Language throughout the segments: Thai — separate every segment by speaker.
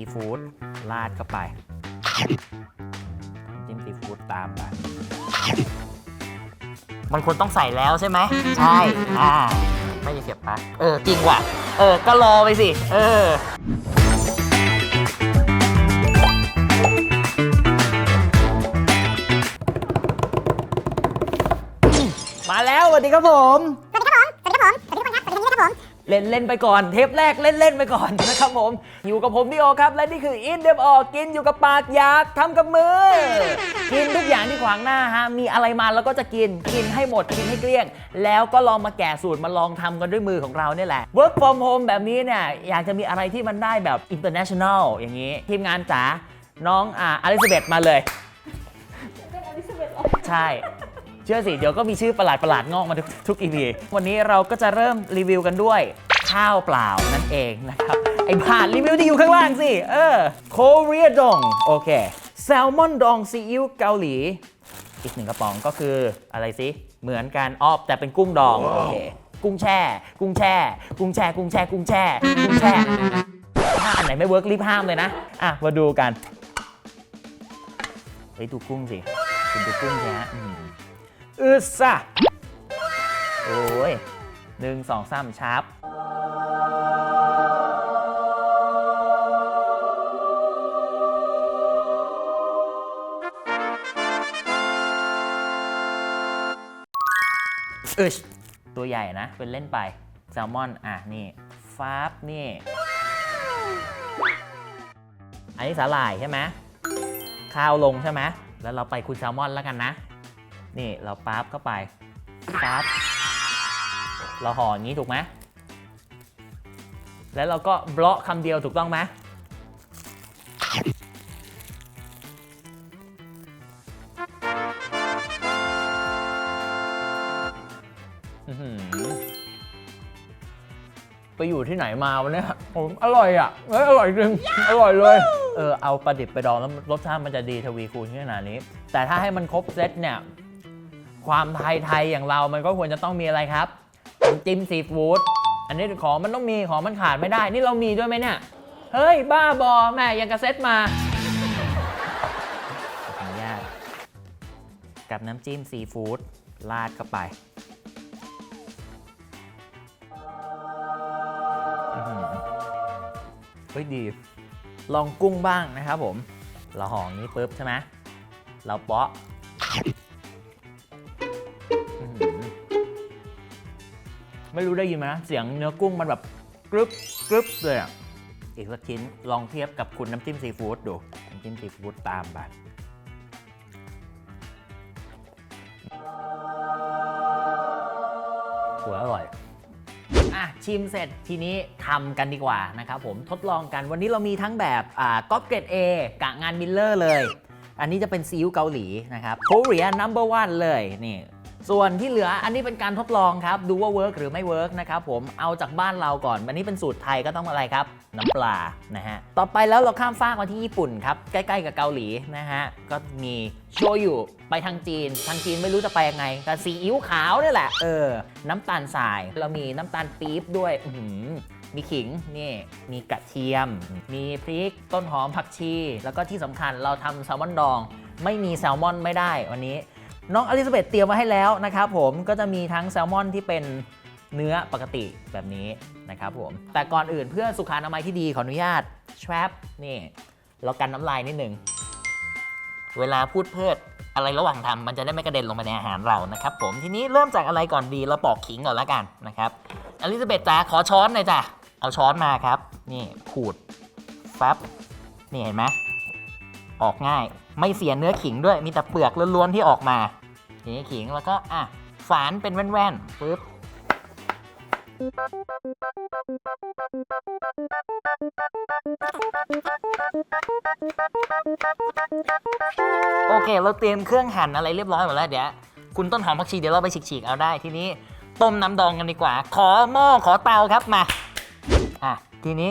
Speaker 1: ซีฟู้ดราดเข้าไปจิ้มซีฟู้ดตามไปมันควรต้องใส่แล้วใช่ไหม ใช่ อ่า ไม่จะเก็บปะเออ จริงว่ะ เออ ก็รอไปสิ เออ มาแล้วสวัสดีครับผม สวัสดีครับผม สวัสดีครับ
Speaker 2: ผม สว
Speaker 1: ัสดีทุกคนครับ
Speaker 2: สวัสดีทุกค
Speaker 1: นครับผม เล่นเล่นๆไปก่อนเทปแรกเล่นเล่นๆไปก่อนนะครับผม อยู่กับผมพี่โอครับ และนี่คืออินเดมออกกินอยู่กับปากอยากทำกับมือ กินทุกอย่างที่ขวางหน้าฮะมีอะไรมาเราก็จะกินกินให้หมดกินให้เกลี้ยง แล้วก็ลองมาแกะสูตรมาลองทำกันด้วยมือของเราเนี่ยแหละ work from home แบบนี้เนี่ยอยากจะมีอะไรที่มันได้แบบ international อย่างนี้ ทีมงานจ๋าน้องอ่าอลิซาเบธมาเลย ใช่เชื่อสิ เดี๋ยวก็มีชื่อประหลาดประหลาดงอกมาทุกทุก EP วันนี้เราก็จะเริ่มรีวิวกันด้วยข้าวเปล่านั่นเองนะครับ ไอ้ผ่านรีวิวที่อยู่ข้างล่างสิ เออโคเรียดองโอเค แซลมอนดองซีอิ๊วเกาหลี อีกหนึ่งกระป๋องก็คืออะไรสิ เหมือนกันออบแต่เป็นกุ้งดอง โอเค กุ้งแช่ กุ้งแช่ กุ้งแช่ กุ้งแช่ กุ้งแช่ กุ้งแช่ ถ้าอันไหนไม่เวิร์กรีบห้ามเลยนะ อะ มาดูกัน เฮ้ยดูกุ้งสิ คุณดูกุ้งสิฮะ อึดซะโอ้ยหนึ่งสองสามชาร์ปอึชตัวใหญ่นะ เป็นเล่นไป แซลมอน อะ นี่ฟาบนี่ อันนี้สาหร่ายใช่ไหมข้าวลงใช่ไหม แล้วเราไปคุณแซลมอนแล้วกันนะ นี่เราปั๊บเข้าไปปั๊บเราห่ออย่างนี้ถูกไหมแล้วเราก็บล็อกคำเดียวถูกต้องไหมไปอยู่ที่ไหนมาวะเนี่ยผมอร่อยอะเฮ้ยอร่อยจริง อร่อยเลย เออ เอาปลาดิบไปดองแล้วรสชาติมันจะดีทวีคูณขนาดนี้ แต่ถ้าให้มันครบเซตเนี่ย ความไทยๆอย่างเรามันก็ควรจะต้องมีอะไรครับน้ำจิ้มซีฟู้ดอันนี้ของมันต้องมีของมันขาดไม่ได้ นี่เรามีด้วยไหมเนี่ย เฮ้ย บ้าบอแม่ยังกระเซ็ตมาขออนุญาตกับน้ำจิ้มซีฟู้ดราดเข้าไปเฮ้ยดี ลองกุ้งบ้างนะครับผม เราห่ออย่างนี้ปุ๊บใช่ไหมเราเปาะ ไม่รู้ได้ยินไหมนะเสียงเนื้อกุ้งมันแบบกรึบกรึบเลยอะอีกสักชิ้นลองเทียบกับคุณน้ำจิ้มซีฟู้ดดู น้ำจิ้มซีฟู้ดตามไปหัวอร่อยอะชิมเสร็จทีนี้ทำกันดีกว่านะครับผมทดลองกันวันนี้เรามีทั้งแบบอ่าก๊อปเกรด A กะงานมิลเลอร์เลย อันนี้จะเป็นซีอิ๊วเกาหลีนะครับ Korea number one เลยนี่ ส่วนที่เหลืออันนี้เป็นการทดลองครับ ดูว่าเวิร์กหรือไม่เวิร์กนะครับผมเอาจากบ้านเราก่อนวันนี้เป็นสูตรไทยก็ต้องอะไรครับ น้ำปลานะฮะต่อไปแล้วเราข้ามฟากมาที่ญี่ปุ่นครับ ใกล้ๆกับเกาหลีนะฮะก็มีโชยุไปทางจีน ทางจีนไม่รู้จะไปยังไงก็ซีอิ๊วขาวนี่แหละเออน้ำตาลทรายเรามีน้ำตาลปี๊บด้วยมีขิงนี่มีกระเทียม มีพริกต้นหอมผักชี แล้วก็ที่สำคัญเราทำแซลมอนดอง ไม่มีแซลมอนไม่ได้วันนี้ น้องอลิซาเบธเตรียมมาให้แล้วนะครับผมก็จะมีทั้งแซลมอนที่เป็นเนื้อปกติแบบนี้นะครับผมแต่ก่อนอื่นเพื่อสุขอนามัยที่ดีขออนุญาตแชปนี่เรากันน้ำลายนิดนึงเวลาพูดเพิดอะไรระหว่างทำมันจะได้ไม่กระเด็นลงไปในอาหารเรานะครับผมทีนี้เริ่มจากอะไรก่อนดีเราปอกขิงก่อนล้วกันนะครับอลิซาเบธจ้าขอช้อนหน่อยจ้ะเอาช้อนมาครับ นี่ขูดฟับนี่เห็นไหมออกง่าย ไม่เสียเนื้อขิงด้วยมีแต่เปลือกล้วนๆที่ออกมาทีนี้ขิงแล้วก็อะฝานเป็นแว่นๆปึ๊บโอเค เราเตรียมเครื่องหั่นอะไรเรียบร้อยหมดแล้วเดี๋ยวคุณต้นหอมผักชีเดี๋ยวเราไปฉีกๆเอาได้ทีนี้ต้มน้ำดองกันดีกว่า ขอหม้อขอเตาครับมาอะทีนี้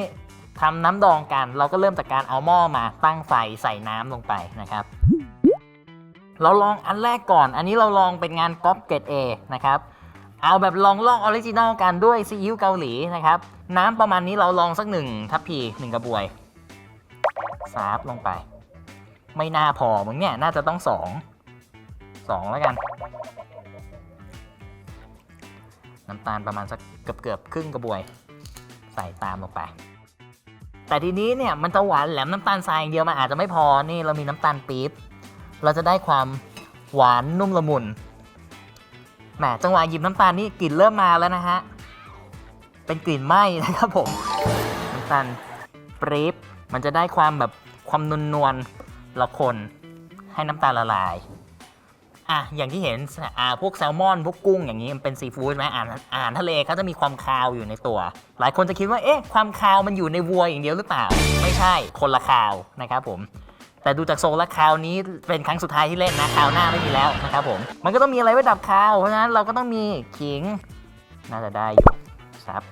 Speaker 1: ทำน้ำดองกัน เราก็เริ่มจากการเอาหม้อมาตั้งไฟใส่น้ำลงไปนะครับ เราลองอันแรกก่อน อันนี้เราลองเป็นงานก๊อปเกรด A นะครับ เอาแบบลองลอกออริจินอลกันด้วยซีอิ๊วเกาหลีนะครับ น้ำประมาณนี้เราลองสักหนึ่งทัพพีหนึ่งกระบวยซาบลงไป ไม่น่าพอมึงเนี่ยน่าจะต้องสองสองแล้วกัน น้ำตาลประมาณสักเกือบเกือบครึ่งกระบวย ใส่ตามลงไป แต่ทีนี้เนี่ยมันจะหวานแหลมน้ำตาลทรายอย่างเดียวมันอาจจะไม่พอนี่เรามีน้ำตาลปี๊บเราจะได้ความหวานนุ่มละมุนแหมจังหวะหยิบน้ำตาลนี่กลิ่นเริ่มมาแล้วนะฮะเป็นกลิ่นไหม้นะครับผมน้ำตาลปี๊บมันจะได้ความแบบความนวลนวลๆละคนให้น้ำตาลละลาย อะอย่างที่เห็นอ่าพวกแซลมอน พวกกุ้งอย่างนี้มันเป็นซีฟู้ดใช่ไหมอาหารอาหารทะเลเขาจะมีความคาวอยู่ในตัว หลายคนจะคิดว่าเอ๊ะความคาวมันอยู่ในวัวอย่างเดียวหรือเปล่า ไม่ใช่คนละคาวนะครับผมแต่ดูจากทรงและคราวนี้เป็นครั้งสุดท้ายที่เล่นนะคราวหน้าไม่มีแล้วนะครับผม มันก็ต้องมีอะไรไว้ดับคาว เพราะฉะนั้นเราก็ต้องมีขิง น่าจะได้อยู่ครับ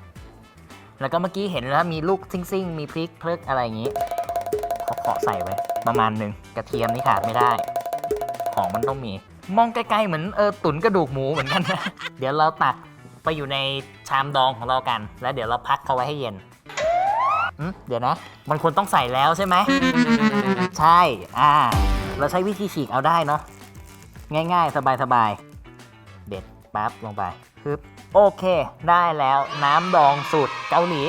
Speaker 1: แล้วก็เมื่อกี้เห็นแล้วมีลูกซิ่งซิ่งๆมีพริกเพลิกอะไรอย่างนี้เขอขอใส่ไว้ ประมาณหนึ่งกระเทียมนี่ขาดไม่ได้ ของมันต้องมี มองไกลๆเหมือนเออตุ๋นกระดูกหมูเหมือนกันนะ เดี๋ยวเราตักไปอยู่ในชามดองของเรากัน แล้วเดี๋ยวเราพักเขาไว้ให้เย็นอืมเดี๋ยวนะ มันควรต้องใส่แล้วใช่ไหม ใช่ อ่า เราใช้วิธีฉีกเอาได้เนาะ ง่ายๆ สบายๆ เด็ดปั๊บลงไปฮึบโอเค ได้แล้วน้ำดองสูตรเกาหลี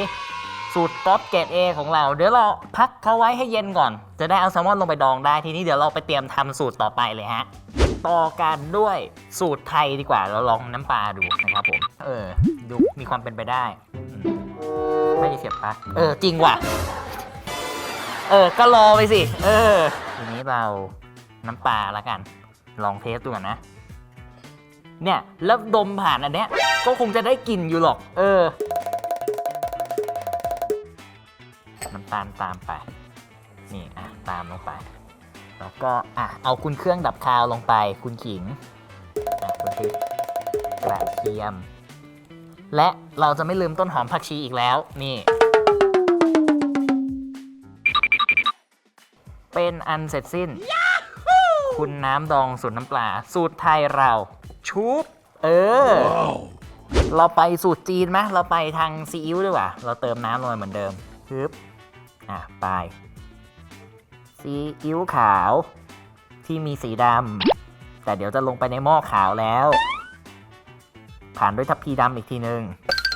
Speaker 1: สูตรก๊อปเกรดเอของเรา เดี๋ยวเราพักเขาไว้ให้เย็นก่อน จะได้เอาแซลมอนลงไปดองได้ ทีนี้เดี๋ยวเราไปเตรียมทำสูตรต่อไปเลยฮะ ต่อกันด้วยสูตรไทยดีกว่า เราลองน้ำปลาดูนะครับผม เออ ดูมีความเป็นไปได้ ไม่ได้เสียบปลั๊กเออ จริงว่ะ เออ ก็รอไปสิ เออ ทีนี้เราน้ำปลาละกัน ลองเทสดูก่อนนะ เนี่ย แล้วดมผ่านอันเนี้ย ก็คงจะได้กลิ่นอยู่หรอก เออ น้ำตาลตามไป นี่ อะ ตามลงไป แล้วก็อะเอาคุณเครื่องดับคาวลงไป คุณขิงอะคุณพริกกระเทียม และเราจะไม่ลืมต้นหอมผักชีอีกแล้วนี่ เป็นอันเสร็จสิ้น คุณน้ำดองสูตรน้ำปลา สูตรไทยเราชุบเออ เราไปสูตรจีนไหมเราไปทางซีอิ๊วดีกว่า เราเติมน้ำลงไปเหมือนเดิมฮึบอะไป ซีอิ๊วขาวที่มีสีดำแต่เดี๋ยวจะลงไปในหม้อขาวแล้ว ผ่านด้วยทัพพีดำอีกทีหนึง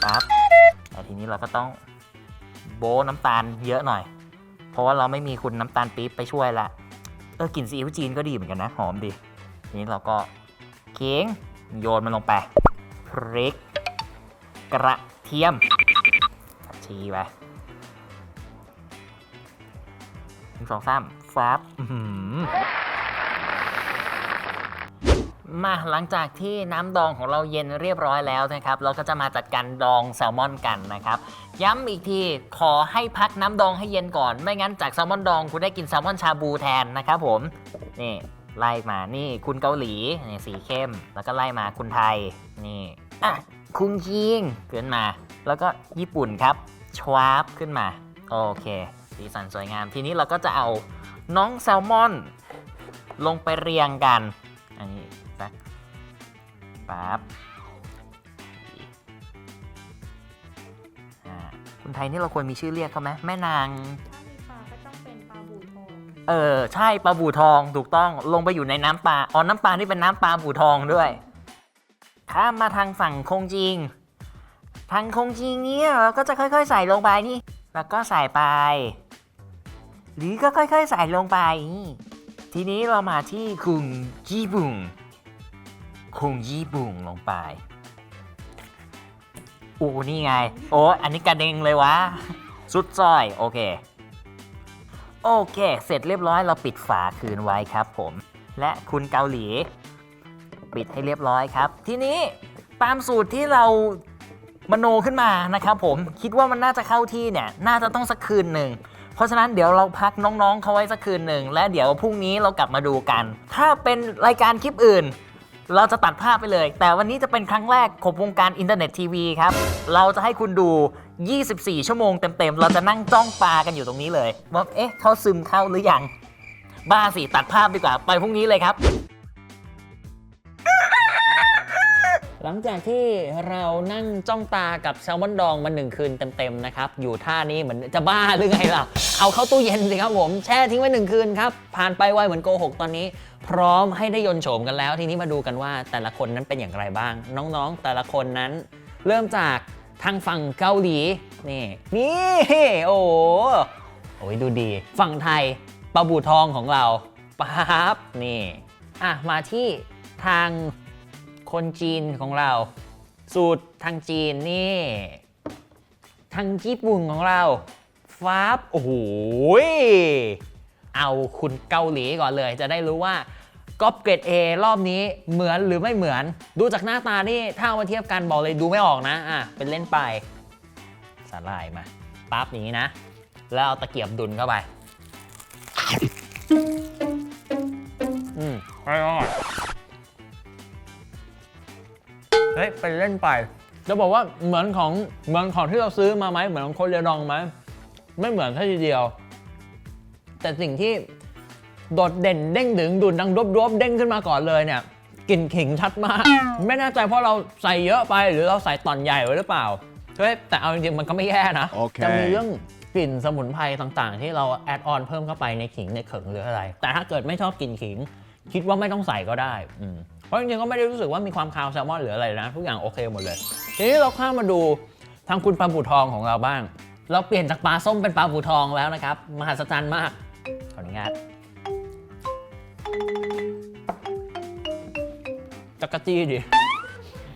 Speaker 1: ปั๊บแต่ทีนี้เราก็ต้องโบน้ำตาลเยอะหน่อย เพราะว่าเราไม่มีคุณน้ำตาลปี๊บไปช่วยละเออกลิ่นซีอิ๊วจีนก็ดีเหมือนกันนะ หอมดี ทีนี้เราก็เค้งโยนมันลงไปพริก กระเทียมชีไป นึ่งสองสามฟับมาหลังจากที่น้ำดองของเราเย็นเรียบร้อยแล้วนะครับ เราก็จะมาจัดการดองแซลมอนกันนะครับ ย้ำอีกทีขอให้พักน้ำดองให้เย็นก่อน ไม่งั้นจากแซลมอนดองคุณได้กินแซลมอนชาบูแทนนะครับผมนี่ไล่มานี่คุณเกาหลีนี่สีเข้ม แล้วก็ไล่มาคุณไทยนี่อะคุณคิงขึ้นมา แล้วก็ญี่ปุ่นครับชวาบขึ้นมา โอเค สีสันสวยงาม ทีนี้เราก็จะเอาน้องแซลมอน ลงไปเรียงกัน อันนี้สักปั๊บอ่าคุณไทยนี่เราควรมีชื่อเรียกเขาไหมแม่นาง
Speaker 2: ถ้ามีปลาก็ต้องเป็นปลาบูทอง
Speaker 1: เออ ใช่ปลาบูทองถูกต้องลงไปอยู่ในน้ำปลาอ๋อน้ำปลาที่เป็นน้ำปลาบูทองด้วยข้ามมาทางฝั่งคงจิง ทางคงจิงเนี่ยเราก็จะค่อยๆใส่ลงไปนี่ แล้วก็ใส่ไป หรือก็ค่อยๆใส่ลงไป ทีนี้เรามาที่คุงจีบุงคุงจีบุงลงไปโอ้นี่ไง โอ้อันนี้กระเด็งเลยวะ สุดซอย โอเค โอเค เสร็จเรียบร้อยเราปิดฝาคืนไว้ครับผม และคุณเกาหลี ปิดให้เรียบร้อยครับ ทีนี้ตามสูตรที่เรามโนขึ้นมานะครับผมคิดว่ามันน่าจะเข้าที่เนี่ย น่าจะต้องสักคืนหนึ่ง เพราะฉะนั้นเดี๋ยวเราพักน้องๆเขาไว้สักคืนหนึ่ง และเดี๋ยวพรุ่งนี้เรากลับมาดูกัน ถ้าเป็นรายการคลิปอื่น เราจะตัดภาพไปเลย แต่วันนี้จะเป็นครั้งแรกของวงการอินเทอร์เน็ตทีวีครับ เราจะให้คุณดู 24 ชั่วโมงเต็มๆ เราจะนั่งจ้องปลากันอยู่ตรงนี้เลยว่าเอ๊ะเขาซึมเข้าหรือยัง บ้าสิตัดภาพดีกว่าไปพรุ่งนี้เลยครับ หลังจากที่เรานั่งจ้องตากับแซลมอนดองมาหนึ่งคืนเต็มๆนะครับ อยู่ท่านี้เหมือนจะบ้าหรือไงล่ะ เอาเข้าตู้เย็นสิครับผม แช่ทิ้งไว้หนึ่งคืนครับ ผ่านไปไวเหมือนโกหกตอนนี้ พร้อมให้ได้ยนโฉมกันแล้ว ทีนี้มาดูกันว่าแต่ละคนนั้นเป็นอย่างไรบ้าง น้องๆ แต่ละคนนั้น เริ่มจากทางฝั่งเกาหลีนี่นี่โอ้โหโอ้ยดูดี ฝั่งไทยปลาบูทองของเราปั๊บนี่อะมาที่ทาง คนจีนของเรา สูตรทางจีนนี่ ทางญี่ปุ่นของเราฟ้าบโอ้โหเอาคุณเกาหลีก่อนเลย จะได้รู้ว่าก๊อปเกรด A รอบนี้เหมือนหรือไม่เหมือน ดูจากหน้าตานี่ถ้าเอามาเทียบกันบอกเลยดูไม่ออกนะอะเป็นเล่นไปสาลายมาปั๊บอย่างนี้นะ แล้วเอาตะเกียบดุนเข้าไป อืมอร่อย เฮ้ยไปเล่นไป จะบอกว่าเหมือนของเหมือนของที่เราซื้อมาไหมเหมือนของโคเรียดองไหมไม่เหมือนแค่ทีเดียว แต่สิ่งที่โดดเด่นเด้งดึงดุนดังดบๆเด้งขึ้นมาก่อนเลยเนี่ยกลิ่นขิงชัดมาก ไม่แน่ใจเพราะเราใส่เยอะไปหรือเราใส่ตอนใหญ่ไว้หรือเปล่าเฮ้ยแต่เอาจริงๆมันก็ไม่แย่นะ
Speaker 3: โอเค
Speaker 1: จะมีเรื่องกลิ่นสมุนไพรต่างๆ ที่เราแอดออนเพิ่มเข้าไปในขิงในเขิงหรืออะไร แต่ถ้าเกิดไม่ชอบกลิ่นขิง คิดว่าไม่ต้องใส่ก็ได้อืมเพ ราะจริงๆก็ไม่ได้รู้สึกว่ามีความคาวแซลมอนหรืออะไรนะ ทุกอย่างโอเคหมดเลย ทีนี้เราข้ามมาดูทางคุณปลาบูทองของเราบ้าง เราเปลี่ยนจากปลาส้มเป็นปลาบูทองแล้วนะครับ มหัศจรรย์มาก ขออนุญาตจักรจี้ดิ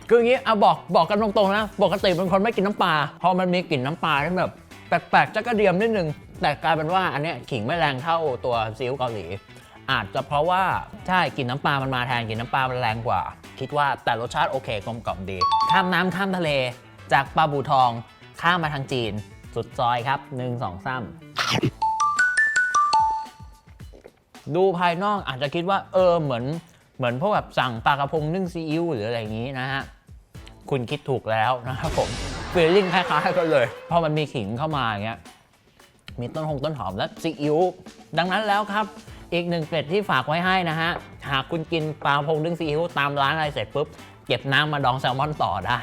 Speaker 1: คืออย่างนี้เอาบอกบอกกันตรงๆนะปกติเป็นคนไม่กินน้ำปลาพอมันมีกลิ่นน้ำปลาที่แบบแปลกๆจักระเดียมนิดนึงแต่กลายเป็นว่าอันเนี้ยขิงไม่แรงเท่าตัวซีอิ๊วเกาหลี อาจจะเพราะว่าใช่กลิ่นน้ำปลามันมาแทนกลิ่นน้ำปลามันแรงกว่า คิดว่าแต่รสชาติโอเคกลมกล่อมดี ข้ามน้ำข้ามทะเล จากปลาบูทองข้ามมาทางจีน สุดซอยครับ 1 2 3 ดูภายนอกอาจจะคิดว่าเออเหมือนเหมือนพวกแบบสั่งปลากระพงนึ่งซีอิ๊วหรืออะไรอย่างนี้นะฮะ คุณคิดถูกแล้วนะครับผมฟีลลิ่งคล้ายๆกันเลยพอมันมีขิงเข้ามาอย่างเงี้ยมีต้นหงต้นหอมและซีอิ๊วดังนั้นแล้วครับ อีกหนึ่งเกร็ดที่ฝากไว้ให้นะฮะ หากคุณกินปลาพงนึ่งซีอิ๊วตามร้านอะไรเสร็จปุ๊บ เก็บน้ำมาดองแซลมอนต่อได้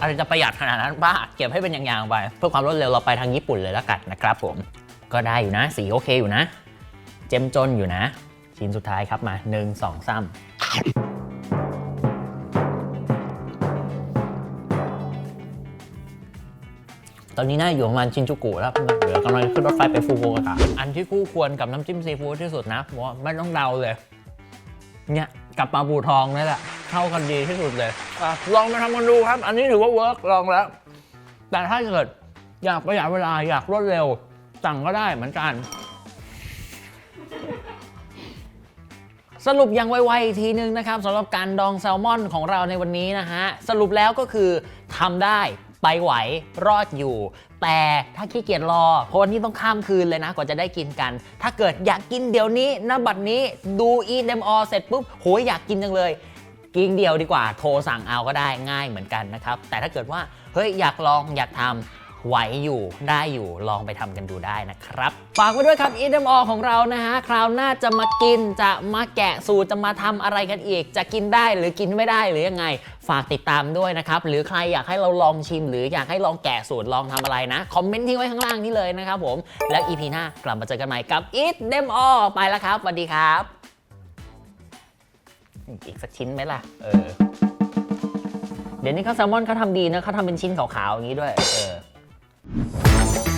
Speaker 1: อะไรจะประหยัดขนาดนั้นป้า เก็บให้เป็นอย่างๆไป เพื่อความรวดเร็วเราไปทางญี่ปุ่นเลยแล้วกันนะครับผม ก็ได้อยู่นะ สีโอเคอยู่นะ เจ้มจนอยู่นะ ชิ้นสุดท้ายครับมา 1 2 3 ตอนนี้น่าอยู่ประมาณชินจูกุแล้วเดี๋ยวกำลังขึ้นรถไฟไปฟูกุโอกะอันที่คู่ควรกับน้ำจิ้มซีฟู้ดที่สุดนะผมว่าไม่ต้องเดาเลย เนี่ยกับปลาบูทองนี่แหละเข้ากันดีที่สุดเลยอะลองมาทำกันดูครับ อันนี้ถือว่าเวิร์กลองแล้ว แต่ถ้าเกิดอยากประหยัดเวลาอยากรวดเร็ว สั่งก็ได้เหมือนกัน สรุปอย่างไวๆอีกทีนึงนะครับสำหรับการดองแซลมอนของเราในวันนี้นะฮะ สรุปแล้วก็คือทำได้ ไปไหวรอดอยู่ แต่ถ้าขี้เกียจรอเพราะวันนี้ต้องข้ามคืนเลยนะกว่าจะได้กินกัน ถ้าเกิดอยากกินเดี๋ยวนี้ณบัดนี้ดูอีเดมอเสร็จปุ๊บโหยอยากกินจังเลย กินเดียวดีกว่าโทรสั่งเอาก็ได้ง่ายเหมือนกันนะครับแต่ถ้าเกิดว่าเฮ้ยอยากลองอยากทำ ไหวอยู่ได้อยู่ลองไปทำกันดูได้นะครับ ฝากไว้ด้วยครับ e m o ของเรานะฮะ คราวหน้าจะมากินจะมาแกะสูตรจะมาทำอะไรกันอีก จะกินได้หรือกินไม่ได้หรือยังไง ฝากติดตามด้วยนะครับ หรือใครอยากให้เราลองชิม หรืออยากให้ลองแกะสูตรลองทำอะไรนะ คอมเมนต์ทิ้งไว้ข้างล่างนี้เลยนะครับผม แล้ว EP หน้ากลับมาเจอกันใหม่กับ e d e m o ไปแล้วครับสวัสดีครับ อีกสักชิ้นไหมล่ะเออเดี๋ยวนี้เขาแซลมอนเขาทำดีนะเขาทำเป็นชิ้นขาวๆอย่างนี้ด้วยเออ Thank you.